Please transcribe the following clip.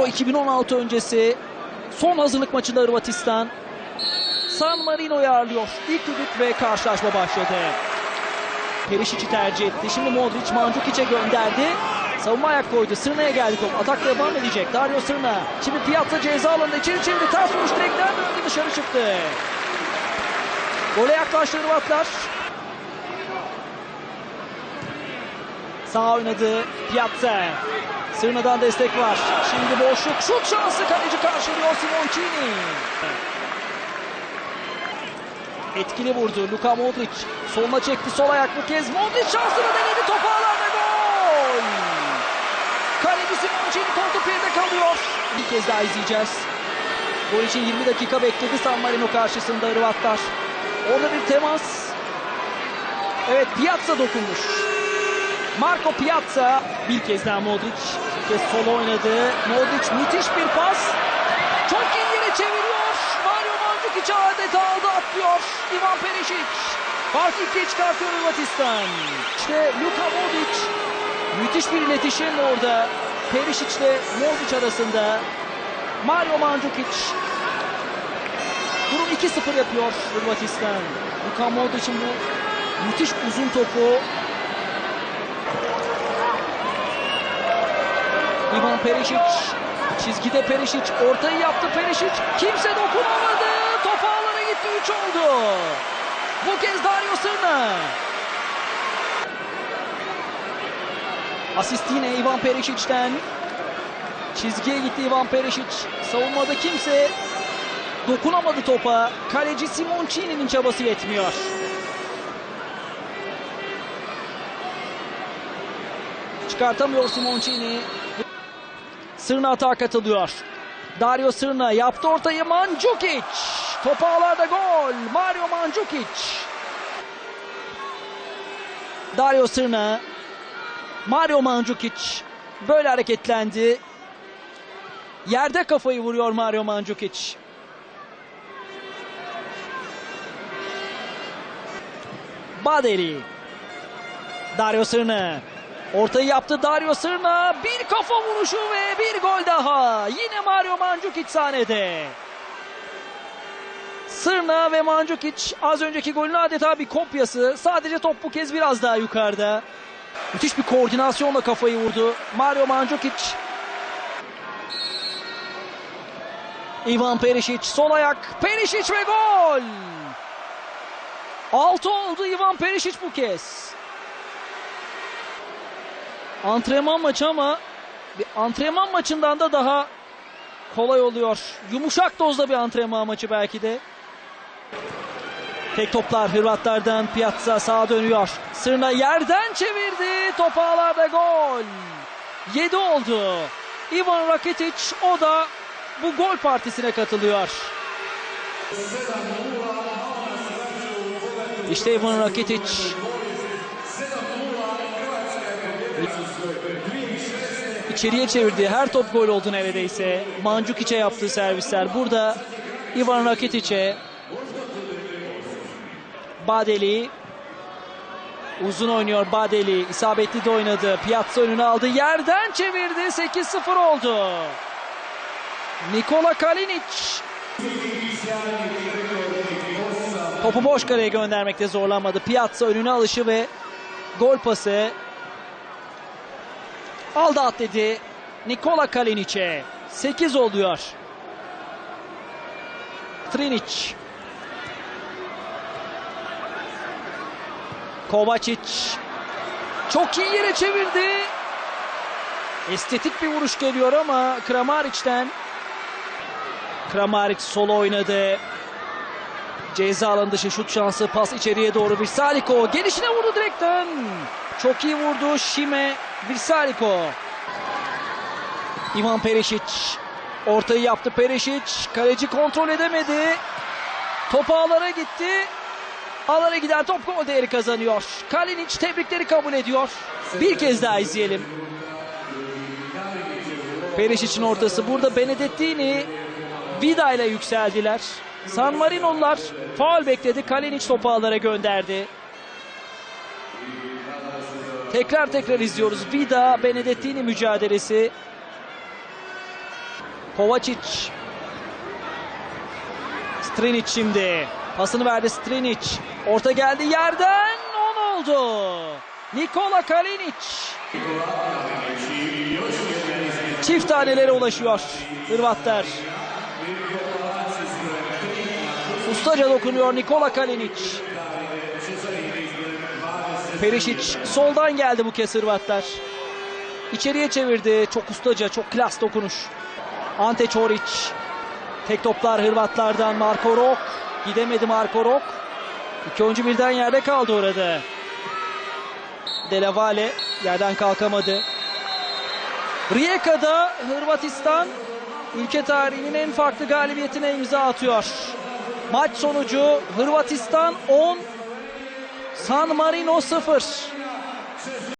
2016 öncesi son hazırlık maçında Hırvatistan San Marino'yu ağırlıyor. İlk düdük ve karşılaşma başladı. Perişic'i tercih etti. Şimdi Modric Mandžukić'e gönderdi. Savunma ayak koydu. Sırna'ya geldi top. Atak devam edecek. Dario Sırna. Şimdi Piazza ceza alanında içeri çevirdi. Ters vuruş direkten döndü dışarı çıktı. Gole yaklaştı Hırvatlar. Sağ oynadı Piazza. Sırna'dan destek var. Şimdi boşluk. Şut şansı kaleci karşılıyor Simoncini. Etkili vurdu. Luka Modric. Soluna çekti. Sol ayak bu kez. Modric şansını denedi. Top ağlarda gol. Kaleci Simoncini koltuk yerde kalıyor. Bir kez daha izleyeceğiz. Gol için 20 dakika bekledi San Marino karşısında Hırvatlar. Orada bir temas. Evet Piazza dokunmuş. Marco Piazza bir kez daha Modric. Bir kez sol oynadı. Modric müthiş bir pas. Çok iyi yere çeviriyor. Mario Mandzukic adeta aldı atlıyor. Ivan Perisic. Fark ikiye çıkartıyor Hırvatistan. İşte Luka Modric. Müthiş bir iletişim orada. Perisic ile Modric arasında. Mario Mandzukic. Durum 2-0 yapıyor Hırvatistan. Luka Modric'in bu müthiş uzun topu Ivan Perisic çizgide Perisic ortayı yaptı Perisic. Kimse dokunamadı. Top ağlara gitti 3 oldu. Bu kez Dario Sırna asist yine Ivan Perisic'ten. Çizgiye gitti Ivan Perisic. Savunmada kimse dokunamadı topa. Kaleci Simoncini'nin çabası yetmiyor. Çıkartamıyor Simoncini Sırna atağa katılıyor. Dario Sırna yaptı ortayı Mandzukic. Top ağlarda gol. Mario Mandzukic. Dario Sırna. Mario Mandzukic böyle hareketlendi. Yerde kafayı vuruyor Mario Mandzukic. Baderi. Dario Sırna. Ortayı yaptı Dario Sırna. Bir kafa vuruşu ve bir gol daha. Yine Mario Mandzukic sahnede. Sırna ve Mandzukic az önceki golün adeta bir kopyası. Sadece top bu kez biraz daha yukarıda. Müthiş bir koordinasyonla kafayı vurdu. Mario Mandzukic. Ivan Perisic sol ayak. Perisic ve gol. 6 oldu Ivan Perisic bu kez. Antrenman maçı ama bir antrenman maçından da daha kolay oluyor. Yumuşak dozda bir antrenman maçı belki de. Tek toplar Hırvatlardan Piazza sağa dönüyor. Sırna yerden çevirdi. Top ağlarda gol. 7 oldu. Ivan Rakitic o da bu gol partisine katılıyor. İşte Ivan Rakitic içeriye çevirdi. Her top gol oldu neredeyse. Mandžukic'e yaptığı servisler. Burada Ivan Rakitic'e Badeli uzun oynuyor Badeli. isabetli de oynadı. Piazza önüne aldı. Yerden çevirdi. 8-0 oldu. Nikola Kalinic Topu boş kaleye göndermekte zorlanmadı. Piazza önüne alışı ve gol pası Aldı at dedi. Nikola Kalinic'e. 8 oluyor. Trinic. Kovacic. Çok iyi yere çevirdi. Estetik bir vuruş geliyor ama Kramaric'ten. Kramaric solo oynadı. Ceza alanı dışı şut şansı pas içeriye doğru bir Saliko gelişine vurdu direkten. Çok iyi vurdu Şime Virsaliko. Ivan Perisic ortayı yaptı Perisic. Kaleci kontrol edemedi. Top ağlara gitti. Ağlara giden top gol değeri kazanıyor. Kalinic tebrikleri kabul ediyor. Bir kez daha izleyelim. Perisic'in ortası. Burada Benedettini Vida ile yükseldiler. San Marino'lular faul bekledi. Kalinic topu ağlara gönderdi. Tekrar tekrar izliyoruz. Vida Benedettini mücadelesi. Kovacic. Strinic şimdi. Pasını verdi Strinic. Orta geldi yerden. 10 oldu. Nikola Kalinic. Çift tanelere ulaşıyor Hırvatlar. Ustaca dokunuyor Nikola Kalinic. Perisic soldan geldi bu kez Hırvatlar. İçeriye çevirdi. Çok ustaca, çok klas dokunuş. Ante Çoric. Tek toplar Hırvatlardan Marko Rok. Gidemedi Marko Rok. İki oyuncu birden yerde kaldı orada. Delavale yerden kalkamadı. Rijeka'da Hırvatistan ülke tarihinin en farklı galibiyetine imza atıyor. Maç sonucu Hırvatistan 10, San Marino 0.